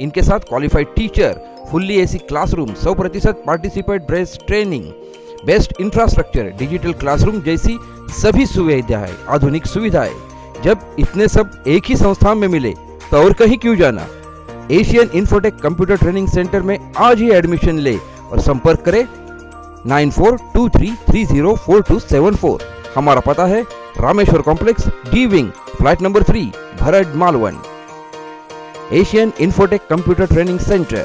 इनके साथ qualified teacher fully AC classroom सौ प्रतिशत participate based training best infrastructure digital classroom जैसी सभी सुविधाएँ, आधुनिक सुविधाएँ। जब इतने सब एक ही संस्थान में मिले तो और कहीं क्यों जाना? Asian Infotech computer training centre में आज ही एडमिशन ले और संपर्क करें nine four two three three zero four two seven four. हमारा पता है Rameshwar complex D wing flat number three Bharad Malvan. Asian Infotech computer training centre.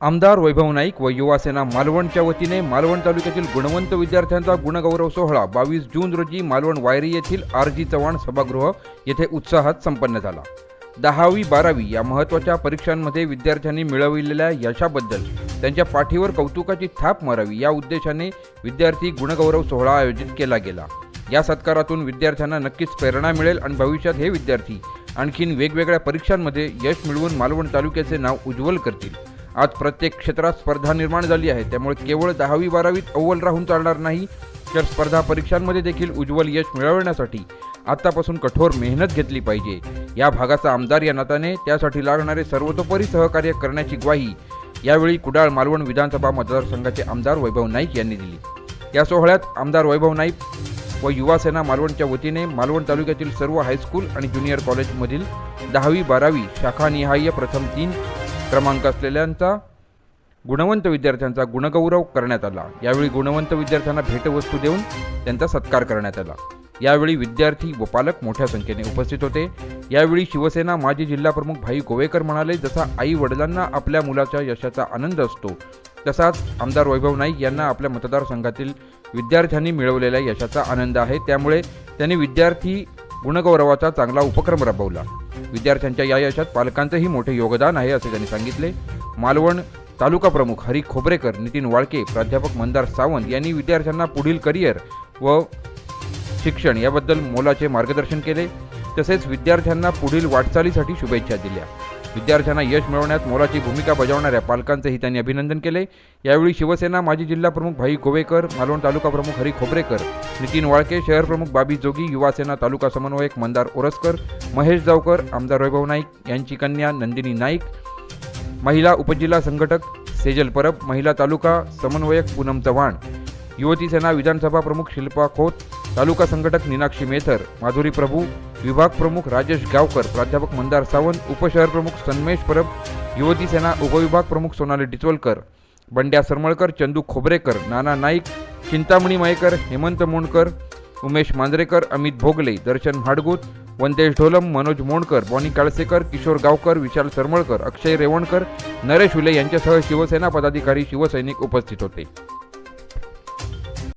आमदार वैभव नाईक व युवासेना मालवणच्या वतीने मालवण तालुक्यातील गुणवंत विद्यार्थ्यांचा गुणगौरव सोहळा बावीस जून रोजी मालवण वायरी येथील आर जी चव्हाण सभागृह येथे उत्साहात संपन्न झाला. दहावी बारावी या महत्त्वाच्या परीक्षांमध्ये विद्यार्थ्यांनी मिळविलेल्या यशाबद्दल त्यांच्या पाठीवर कौतुकाची थाप मारावी या उद्देशाने विद्यार्थी गुणगौरव सोहळा आयोजित केला गेला. या सत्कारातून विद्यार्थ्यांना नक्कीच प्रेरणा मिळेल आणि भविष्यात हे विद्यार्थी आणखीन वेगवेगळ्या परीक्षांमध्ये यश मिळवून मालवण तालुक्याचे नाव उज्ज्वल करतील. आज प्रत्येक क्षेत्रात स्पर्धा निर्माण झाली आहे. त्यामुळे केवळ दहावी बारावीत अव्वल राहून चालणार नाही तर स्पर्धा परीक्षांमध्ये देखील उज्ज्वल यश मिळवण्यासाठी आतापासून कठोर मेहनत घेतली पाहिजे. या भागाचा आमदार या नात्याने त्यासाठी लागणारे सर्वतोपरी सहकार्य करण्याची ग्वाही यावेळी कुडाळ मालवण विधानसभा मतदारसंघाचे आमदार वैभव नाईक यांनी दिली. या सोहळ्यात आमदार वैभव नाईक व युवासेना मालवणच्या वतीने मालवण तालुक्यातील सर्व हायस्कूल आणि ज्युनियर कॉलेजमधील दहावी बारावी शाखानिहाय प्रथम तीन क्रमांक असलेल्यांचा गुणवंत विद्यार्थ्यांचा गुणगौरव करण्यात आला. यावेळी गुणवंत विद्यार्थ्यांना भेटवस्तू देऊन त्यांचा सत्कार करण्यात आला. यावेळी विद्यार्थी व पालक मोठ्या संख्येने उपस्थित होते. यावेळी शिवसेना माजी जिल्हाप्रमुख भाई गोवेकर म्हणाले जसा आई वडिलांना आपल्या मुलाच्या यशाचा आनंद असतो तसाच आमदार वैभव नाईक यांना आपल्या मतदारसंघातील विद्यार्थ्यांनी मिळवलेल्या यशाचा आनंद आहे. त्यामुळे त्यांनी विद्यार्थी गुणगौरवाचा चांगला उपक्रम राबवला. विद्यार्थ्यांच्या या यशात पालकांचंही मोठे योगदान आहे असे त्यांनी सांगितले. मालवण तालुका प्रमुख हरी खोबरेकर नितीन वाळके प्राध्यापक मंदार सावंत यांनी विद्यार्थ्यांना पुढील करिअर व शिक्षण याबद्दल मोलाचे मार्गदर्शन केले. तसेच विद्यार्थ्यांना पुढील वाटचालीसाठी शुभेच्छा दिल्या. विद्यार्थ्यांना यश मिळवण्यात मोलाची भूमिका बजावणाऱ्या पालकांचंही त्यांनी अभिनंदन केले. यावेळी शिवसेना माजी जिल्हा प्रमुख भाई गोवेकर मालवण तालुका प्रमुख हरी खोबरेकर नितीन वाळके शहर प्रमुख बाबी जोगी युवासेना तालुका समन्वयक मंदार ओरसकर महेश जावकर आमदार वैभव नाईक यांची कन्या नंदिनी नाईक महिला उपजिल्हा संघटक सेजल परब महिला तालुका समन्वयक पूनम चव्हाण युवती सेना विधानसभा प्रमुख शिल्पा खोत तालुका संघटक नीनाक्षी मेथर माधुरी प्रभू विभाग प्रमुख राजेश गावकर प्राध्यापक मंदार सावंत उपशहर प्रमुख सन्मेश परब युवती सेना उपविभाग प्रमुख सोनाली डिचवलकर बंड्या सरमळकर चंदू खोबरेकर नाना नाईक चिंतामणी मयेकर हेमंत मोंडकर उमेश मांजरेकर अमित भोगले दर्शन भाडगुत वंदेश ढोलम मनोज मोंडकर बॉनी काळसेकर किशोर गावकर विशाल सरमळकर अक्षय रेवणकर नरेश हुले यांच्यासह शिवसेना पदाधिकारी शिवसैनिक उपस्थित होते.